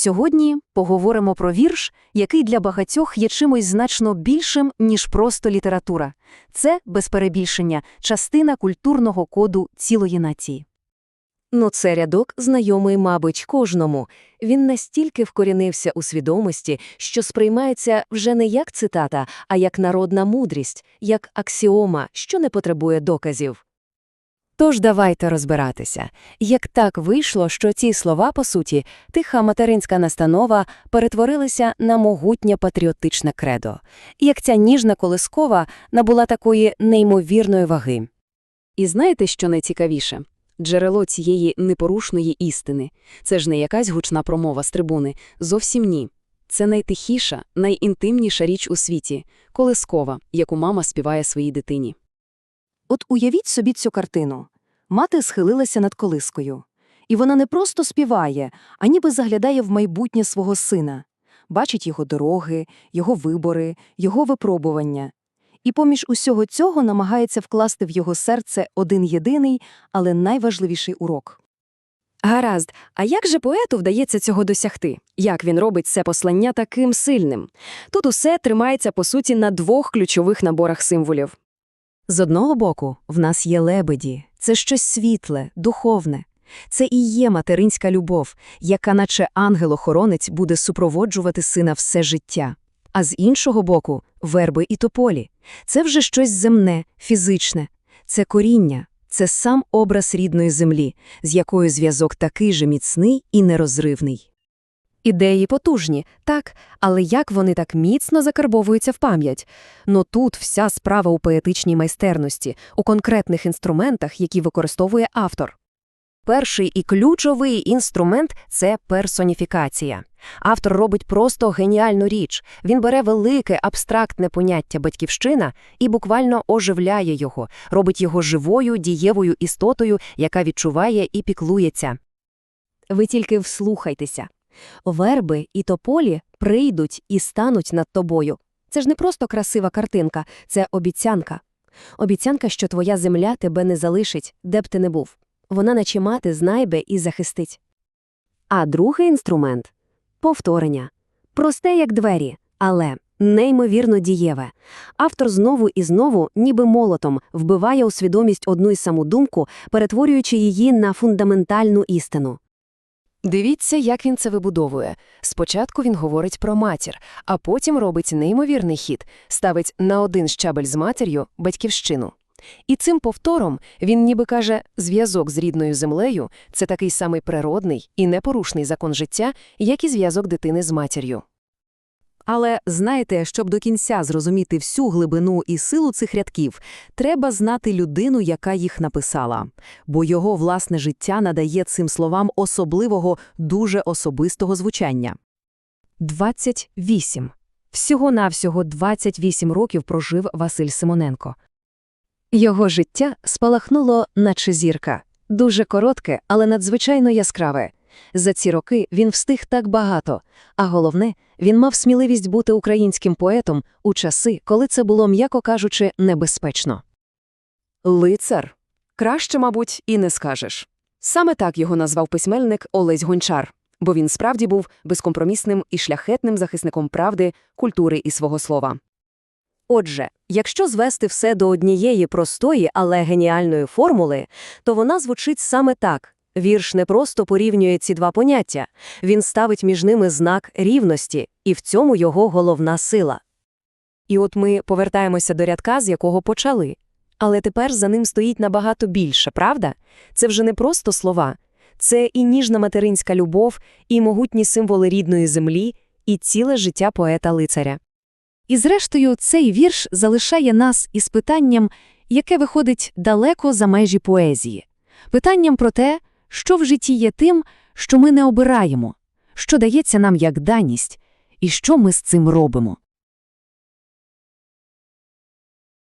Сьогодні поговоримо про вірш, який для багатьох є чимось значно більшим, ніж просто література. Це, без перебільшення, частина культурного коду цілої нації. Ну, це рядок знайомий, мабуть, кожному. Він настільки вкорінився у свідомості, що сприймається вже не як цитата, а як народна мудрість, як аксіома, що не потребує доказів. Тож давайте розбиратися, як так вийшло, що ці слова, по суті, тиха материнська настанова перетворилися на могутнє патріотичне кредо, як ця ніжна колискова набула такої неймовірної ваги. І знаєте, що найцікавіше? Джерело цієї непорушної істини – це ж не якась гучна промова з трибуни, зовсім ні. Це найтихіша, найінтимніша річ у світі – колискова, яку мама співає своїй дитині. От уявіть собі цю картину. Мати схилилася над колискою. І вона не просто співає, а ніби заглядає в майбутнє свого сина. Бачить його дороги, його вибори, його випробування. І поміж усього цього намагається вкласти в його серце один єдиний, але найважливіший урок. Гаразд, а як же поету вдається цього досягти? Як він робить це послання таким сильним? Тут усе тримається, по суті, на двох ключових наборах символів. З одного боку, в нас є лебеді, це щось світле, духовне. Це і є материнська любов, яка, наче ангел-охоронець, буде супроводжувати сина все життя. А з іншого боку, верби і тополі. Це вже щось земне, фізичне. Це коріння, це сам образ рідної землі, з якою зв'язок такий же міцний і нерозривний. Ідеї потужні, так, але як вони так міцно закарбовуються в пам'ять? Ну тут вся справа у поетичній майстерності, у конкретних інструментах, які використовує автор. Перший і ключовий інструмент це персоніфікація. Автор робить просто геніальну річ. Він бере велике абстрактне поняття батьківщина і буквально оживляє його, робить його живою дієвою істотою, яка відчуває і піклується. Ви тільки вслухайтеся. Верби і тополі прийдуть і стануть над тобою. Це ж не просто красива картинка, це обіцянка. Обіцянка, що твоя земля тебе не залишить, де б ти не був. Вона наче мати знайбе і захистить. А другий інструмент повторення. Просте, як двері, але неймовірно дієве. Автор знову і знову, ніби молотом, вбиває у свідомість одну й саму думку, перетворюючи її на фундаментальну істину. Дивіться, як він це вибудовує. Спочатку він говорить про матір, а потім робить неймовірний хід, ставить на один щабель з матір'ю батьківщину. І цим повтором він ніби каже, зв'язок з рідною землею – це такий самий природний і непорушний закон життя, як і зв'язок дитини з матір'ю. Але знаєте, щоб до кінця зрозуміти всю глибину і силу цих рядків, треба знати людину, яка їх написала, бо його власне життя надає цим словам особливого, дуже особистого звучання. 28. Всього-навсього 28 років прожив Василь Симоненко. Його життя спалахнуло, наче зірка. Дуже коротке, але надзвичайно яскраве. За ці роки він встиг так багато, а головне, він мав сміливість бути українським поетом у часи, коли це було, м'яко кажучи, небезпечно. Лицар. Краще, мабуть, і не скажеш. Саме так його назвав письменник Олесь Гончар, бо він справді був безкомпромісним і шляхетним захисником правди, культури і свого слова. Отже, якщо звести все до однієї простої, але геніальної формули, то вона звучить саме так. Вірш не просто порівнює ці два поняття, він ставить між ними знак рівності, і в цьому його головна сила. І от ми повертаємося до рядка, з якого почали. Але тепер за ним стоїть набагато більше, правда? Це вже не просто слова. Це і ніжна материнська любов, і могутні символи рідної землі, і ціле життя поета-лицаря. І зрештою, цей вірш залишає нас із питанням, яке виходить далеко за межі поезії. Питанням про те, що в житті є тим, що ми не обираємо, що дається нам як даність, і що ми з цим робимо.